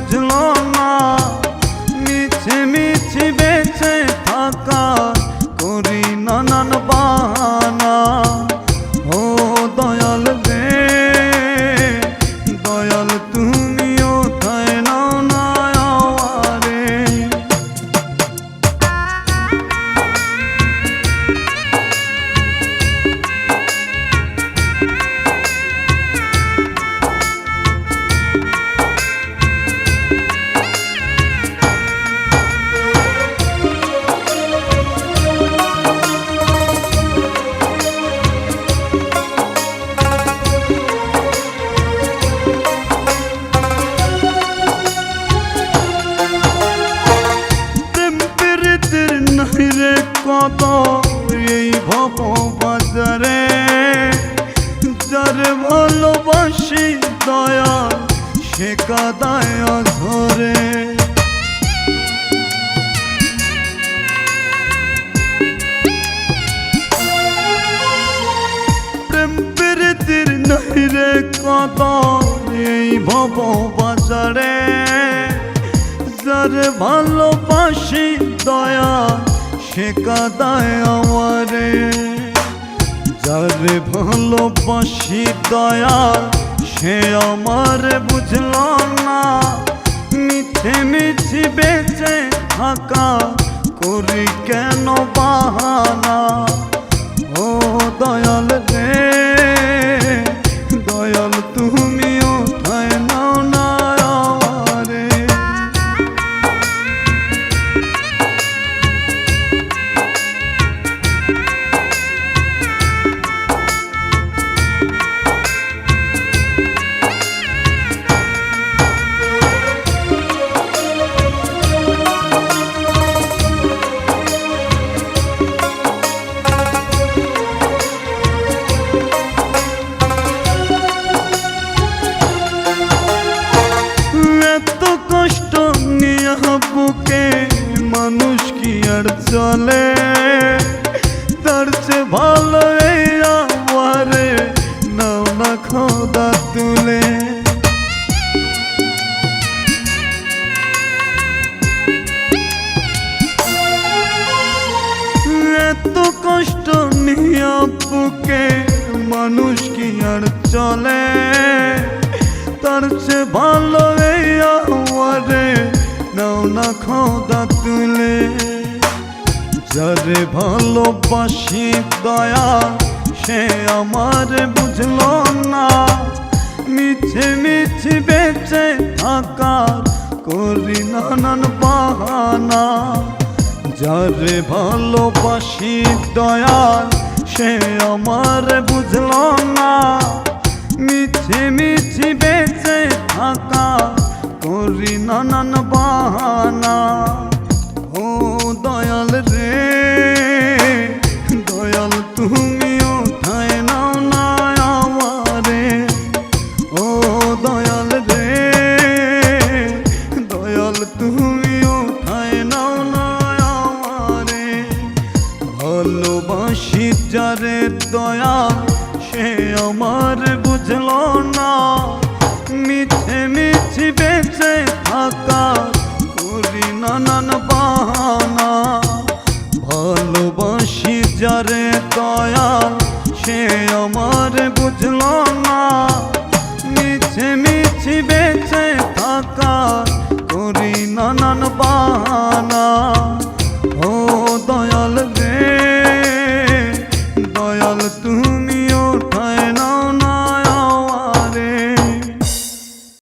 বুঝলো না মিছে মিছে বেঁচে থাকা করি নানান বাহানা। ও দয়াল ফিরে কত এই ভব বাজারে যার ভালোবাসি দয়া, সে কাদায় ধরে রে কত এই ভব বাজারে যার ভালোবাসি সে কাদায় আমারে, যারে ভালোবাসি দয়া সে আমার বুঝল না। মিছে মিছি বেঁচে থাকা করি কেন বাহানা? ও দয়াল বুকে মানুষ কি আর চলে তার চেয়ে ভালো আমারে নাও না খোদা তুলে এত কষ্ট নিয়ে বুকে মানুষ কি আর চলে তার সে ভালো আমারে না খোদা তুলে যারে ভালোবাসি দয়া, সে আমার বুঝলো না। মিছে মিছে বেঁচে থাকার করি নানান বাহানা। যারে ভালোবাসি দয়াল সে আমার বুঝলো করি নানান বাহানা। ও দয়াল রে, দয়াল তুমিও ঠায় নাও না আমারে। ও দয়াল রে, দয়াল তুমিও ঠায় নাও না আমারে। ভালোবাসি যারে দয়া, সে আমার বুঝলো না। মিছে মিছে বেঁচে বুঝলো না মিছে মিছে বেঁচে থাকা করি নানান বাহানা